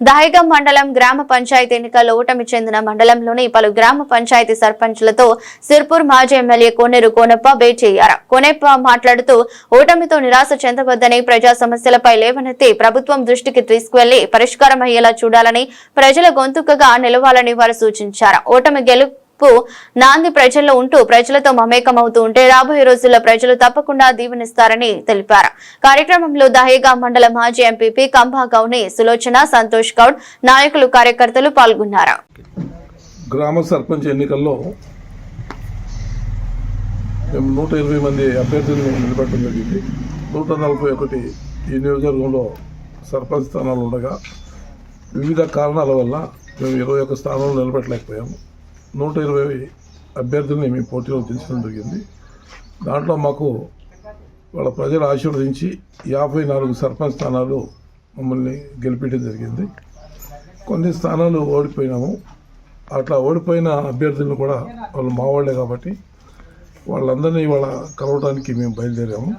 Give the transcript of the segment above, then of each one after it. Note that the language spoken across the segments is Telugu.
దహైగం మండలం గ్రామ పంచాయతీ ఎన్నికల్లో ఓటమి చెందిన మండలంలోని పలు గ్రామ పంచాయతీ సర్పంచ్లతో సిర్పూర్ మాజీ ఎమ్మెల్యే కోనేరు కోనప్ప భేటీ అయ్యారు. కోనప్ప మాట్లాడుతూ ఓటమితో నిరాశ చెందవద్దని ప్రజా సమస్యలపై లేవనెత్తి ప్రభుత్వం దృష్టికి తీసుకువెళ్ళి పరిష్కారం అయ్యేలా చూడాలని ప్రజల గొంతుకగా నిలవాలని వారు సూచించారు. ఓటమి గెలుపు నాంది ప్రజల్లో ఉంటూ ప్రజలతో మమేకమవుతూ ఉంటే రాబోయే రోజుల్లో ప్రజలు తప్పకుండా దీవెనిస్తారని తెలిపారు. కార్యక్రమంలో దహేగా మండల మాజీ ఎంపీపీ కంభా గౌని సులోచన సంతోష్ గౌడ్ నాయకులు కార్యకర్తలు పాల్గొన్నారు. గ్రామ సర్పంచ్ ఎన్నికల్లో మేము నూట ఇరవై మంది అభ్యర్థులను నిలబెట్టడం జరిగింది. నూట నలభై ఒకటి ఈ నియోజకవర్గంలో సర్పంచ్ స్థానాలు ఉండగా వివిధ కారణాల వల్ల మేము ఇరవై ఒక స్థానంలో నిలబెట్టలేకపోయాము నూట ఇరవై అభ్యర్థుల్ని మేము పోటీలో దించడం జరిగింది. దాంట్లో మాకు వాళ్ళ ప్రజలు ఆశీర్వదించి యాభై నాలుగు సర్పంచ్ స్థానాలు మమ్మల్ని గెలిపించడం జరిగింది. కొన్ని స్థానాలు ఓడిపోయినాము. అట్లా ఓడిపోయిన అభ్యర్థులను కూడా వాళ్ళు మా వాళ్ళే కాబట్టి వాళ్ళందరినీ వాళ్ళ కలవడానికి మేము బయలుదేరాము.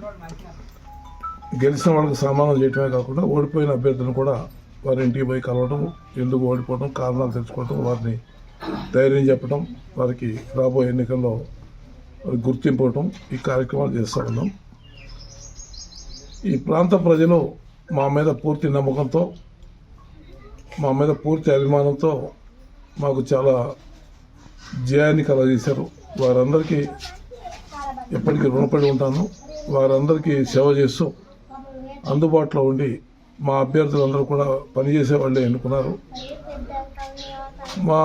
గెలిచిన వాళ్ళకి సన్మానం చేయటమే కాకుండా ఓడిపోయిన అభ్యర్థులను కూడా వారి ఇంటికి పోయి కలవడం ఎందుకు ఓడిపోవడం కారణాలు తెలుసుకోవడం వారిని ధైర్యం చెప్పడం వారికి రాబోయే ఎన్నికల్లో గుర్తింపు ఇవ్వడం ఈ కార్యక్రమాలు చేస్తూ ఉన్నాం. ఈ ప్రాంత ప్రజలు మా మీద పూర్తి నమ్మకంతో మా మీద పూర్తి అభిమానంతో మాకు చాలా జయాన్ని కలగజేశారు. వారందరికీ ఎప్పటికీ రుణపడి ఉంటాను. వారందరికీ సేవ చేస్తూ అందుబాటులో ఉండి మా అభ్యర్థులందరూ కూడా పనిచేసే వాళ్ళే ఎన్నుకున్నారు. మా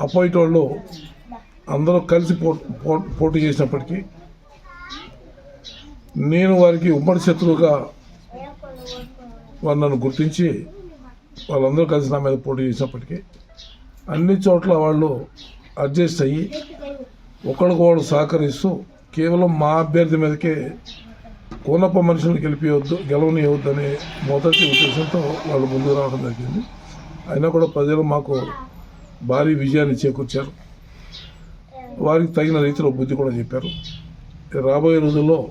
అపోయిట్ వాళ్ళు అందరూ కలిసి పో పో- పోటీ చేసినప్పటికీ నేను వారికి ఉమ్మడి శత్రువుగా వారు నన్ను గుర్తించి వాళ్ళందరూ కలిసి నా మీద పోటీ చేసినప్పటికీ అన్ని చోట్ల వాళ్ళు అడ్జస్ట్ అయ్యి ఒకరికొకరు సహకరిస్తూ కేవలం మా అభ్యర్థి మీదకే కోనప్ప మనుషులను గెలిపియవద్దు గెలవనియవద్దు అనే మొదటి ఉద్దేశంతో వాళ్ళు ముందుకు రావడం జరిగింది. అయినా కూడా ప్రజలు మాకు భారీ విజయాన్ని చేకూర్చారు. వారికి తగిన రీతిలో బుద్ధి కూడా చెప్పారు. రాబోయే రోజుల్లో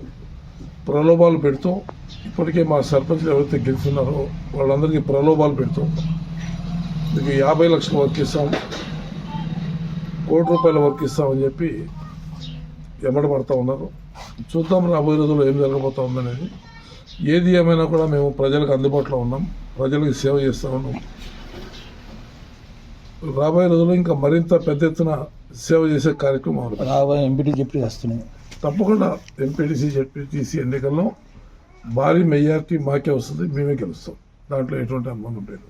ప్రలోభాలు పెడుతూ ఇప్పటికే మా సర్పంచ్లు ఎవరైతే గెలుస్తున్నారో వాళ్ళందరికీ ప్రలోభాలు పెడుతూ మీకు యాభై లక్షల వర్క్ ఇస్తాం కోటి రూపాయల వర్క్ ఇస్తామని చెప్పి ఎమ్మడి పడతా ఉన్నారు. చూద్దాం రాబోయే రోజుల్లో ఏం జరగబోతా ఉందనేది. ఏది ఏమైనా కూడా మేము ప్రజలకు అందుబాటులో ఉన్నాం ప్రజలకు సేవ చేస్తూ ఉన్నాం. రాబోయే రోజుల్లో ఇంకా మరింత పెద్ద ఎత్తున సేవ చేసే కార్యక్రమం రాబోయే ఎంపీటీ చెప్పి వస్తున్నాయి తప్పకుండా ఎంపీటీసీ జెడ్పీటీసీ ఎన్నికల్లో భారీ మెజార్టీ మాకే వస్తుంది మేమే గెలుస్తాం. దాంట్లో ఎటువంటి అనుమానం లేదు.